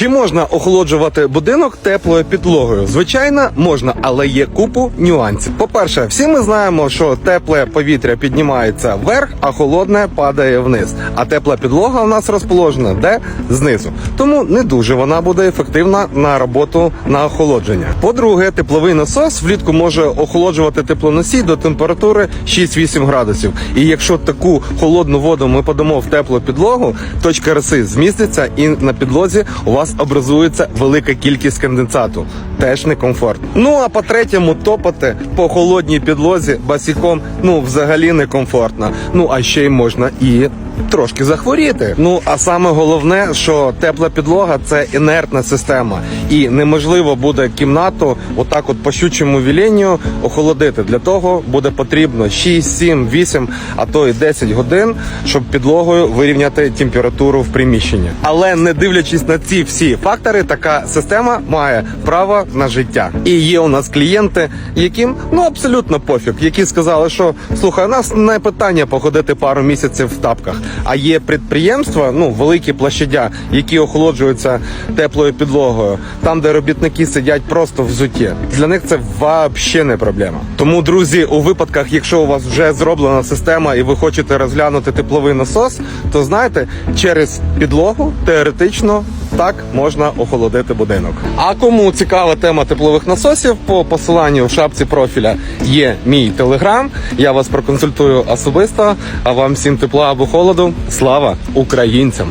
Чи можна охолоджувати будинок теплою підлогою? Звичайно, можна, але є купу нюансів. По-перше, всі ми знаємо, що тепле повітря піднімається вверх, а холодне падає вниз. А тепла підлога у нас розположена де знизу. Тому не дуже вона буде ефективна на роботу на охолодження. По-друге, тепловий насос влітку може охолоджувати теплоносій до температури 6-8 градусів. І якщо таку холодну воду ми подамо в теплу підлогу, точка роси зміститься і на підлозі у вас образується велика кількість конденсату. Теж некомфортно. Ну а по третьому топати по холодній підлозі басіком ну взагалі некомфортно. Ну а ще й можна і. Трошки захворіти. Ну а саме головне, що тепла підлога це інертна система, і неможливо буде кімнату, отак, от по щучому віленню охолодити. Для того буде потрібно 6, 7, 8, а то і 10 годин, щоб підлогою вирівняти температуру в приміщенні. Але не дивлячись на ці всі фактори, така система має право на життя. І є у нас клієнти, яким ну абсолютно пофіг, які сказали, що слухай, у нас не питання походити пару місяців в тапках. А є підприємства, ну великі площадя, які охолоджуються теплою підлогою, там, де робітники сидять просто в зуті. Для них це взагалі не проблема. Тому, друзі, у випадках, якщо у вас вже зроблена система і ви хочете розглянути тепловий насос, то знаєте, через підлогу теоретично так можна охолодити будинок. А кому цікава тема теплових насосів, по посиланню в шапці профіля є мій телеграм. Я вас проконсультую особисто. А вам всім тепла або холоду. Слава українцям!